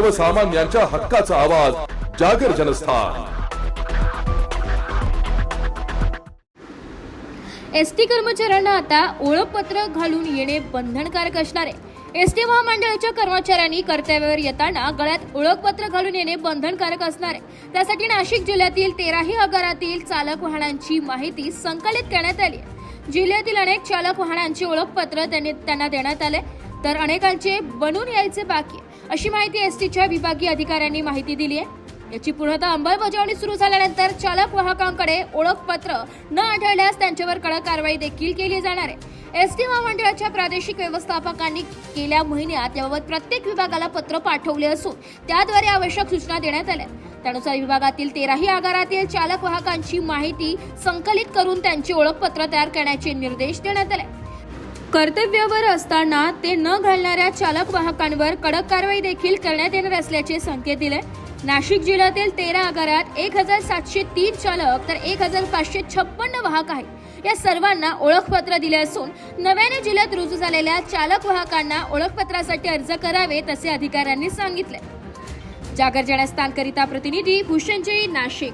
सर्वसामान्यांच्या हक्काचा आवाज जागर जनस्थान. एस टी कर्मचाऱ्यांना आता ओळखपत्र घालून येणे बंधनकारक असणार आहे. एस टी महामंडळाच्या कर्मचाऱ्यांनी कर्तव्यावर येताना गळ्यात ओळखपत्र घालून येणे बंधनकारक असणार आहे. त्यासाठी नाशिक जिल्ह्यातील तेराही आगारातील चालक वाहनांची माहिती संकलित करण्यात आली आहे. जिल्ह्यातील अनेक चालक वाहनांची ओळखपत्र त्यांनी त्यांना देण्यात आले तर अनेकांचे बनून यायचे बाकी. अशी माहिती एस टीच्या विभागीय अधिकाऱ्यांनी माहिती दिली आहे याची पूर्णतः अंमलबजावणी सुरू झाल्यानंतर चालक वाहकांकडे ओळखपत्र न आढळल्यास त्यांच्यावर कडक कारवाई देखील केली जाणार आहे. एस टी महामंडळाच्या प्रादेशिक व्यवस्थापकांनी गेल्या महिन्यात याबाबत प्रत्येक विभागाला पत्र पाठवले असून त्याद्वारे आवश्यक सूचना देण्यात आल्या. त्यानुसार विभागातील तेराही आगारातील चालक वाहकांची माहिती संकलित करून त्यांची ओळखपत्र तयार करण्याचे निर्देश देण्यात आले. कर्तव्यावर असताना ते न घालणाऱ्या चालक वाहकांवर कडक कारवाई देखील करण्यात येणार असल्याचे संकेत दिले. नाशिक जिल्ह्यातील तेरा आगारात एक हजार सातशे तीन चालक तर एक हजार पाचशे छप्पन्न वाहक आहेत. या सर्वांना ओळखपत्र दिले असून नव्याने जिल्ह्यात रुजू झालेल्या चालक वाहकांना ओळखपत्रासाठी अर्ज करावेत असे अधिकाऱ्यांनी सांगितले. जागर जनस्थानकरिता प्रतिनिधी भूषणजयी नाशिक.